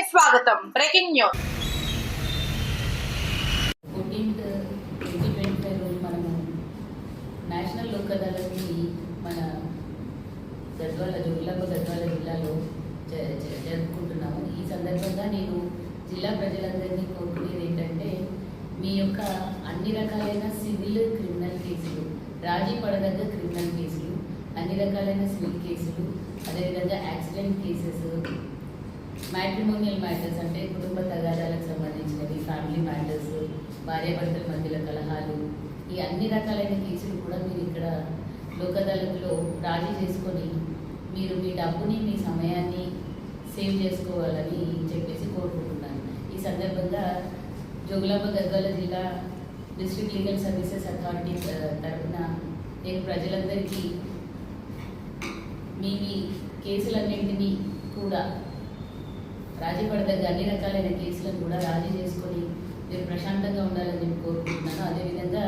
స్వాగతం. Breaking news. Fourteenth twenty twenty five రోజు మనము నేషనల్ లోక్ అదాలత్ని మన గద్వాల జోగులాంబ గద్వాల జిల్లాలో జ- జరుపుకుంటున్నాము. ఈ సందర్భంగా నేను జిల్లా ప్రజలందరినీ కోరుకునేది ఏంటంటే మీ యొక్క అన్ని రకాలైన సివిల్ క్రిమినల్ కేసులు రాజీ పడదగ్గ క్రిమినల్ కేసులు అన్ని రకాలైన సివిల్ కేసులు అదేవిధంగా యాక్సిడెంట్ కేసెస్ మ్యాట్రిమోనియల్ మ్యాటర్స్ అంటే కుటుంబ తగాదాలకు సంబంధించినవి ఫ్యామిలీ మ్యాటర్స్ భార్యాభర్తల మధ్యలో కలహాలు ఈ అన్ని రకాలైన కేసులు కూడా మీరు ఇక్కడ లోక్ రాజీ చేసుకొని మీరు మీ డబ్బుని మీ సమయాన్ని సేవ్ చేసుకోవాలని చెప్పేసి కోరుకుంటున్నాను. ఈ సందర్భంగా జోగులాంబ గద్వాల జిల్లా డిస్ట్రిక్ట్ లీగల్ సర్వీసెస్ అథారిటీ తరఫున తరపున నేను ప్రజలందరికీ మీ మీ కేసులన్నింటినీ కూడా రాజీ పడదగ్గ అన్ని రకాలైన కేసులను కూడా రాజీ చేసుకొని మీరు ప్రశాంతంగా ఉండాలని చెప్పి కోరుకుంటున్నాను. అదేవిధంగా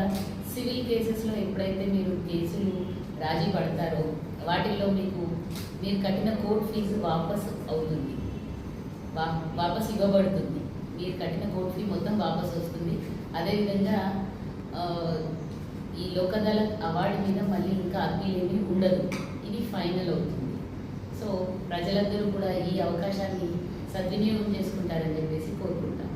సివిల్ కేసెస్లో ఎప్పుడైతే మీరు కేసులు రాజీ పడతారో వాటిల్లో మీకు మీరు కట్టిన కోర్ట్ ఫీజు వాపస్ అవుతుంది. వా వాపస్ ఇవ్వబడుతుంది. మీరు కట్టిన కోర్ట్ ఫీ మొత్తం వాపస్ వస్తుంది. అదేవిధంగా ఈ లోకదళ అవార్డు మీద మళ్ళీ ఇంకా అప్పీల్ ఏమీ ఉండదు. ఇది ఫైనల్ అవుతుంది. సో ప్రజలందరూ కూడా ఈ అవకాశాన్ని సద్వినియోగం చేసుకుంటారని చెప్పేసి కోరుకుంటాం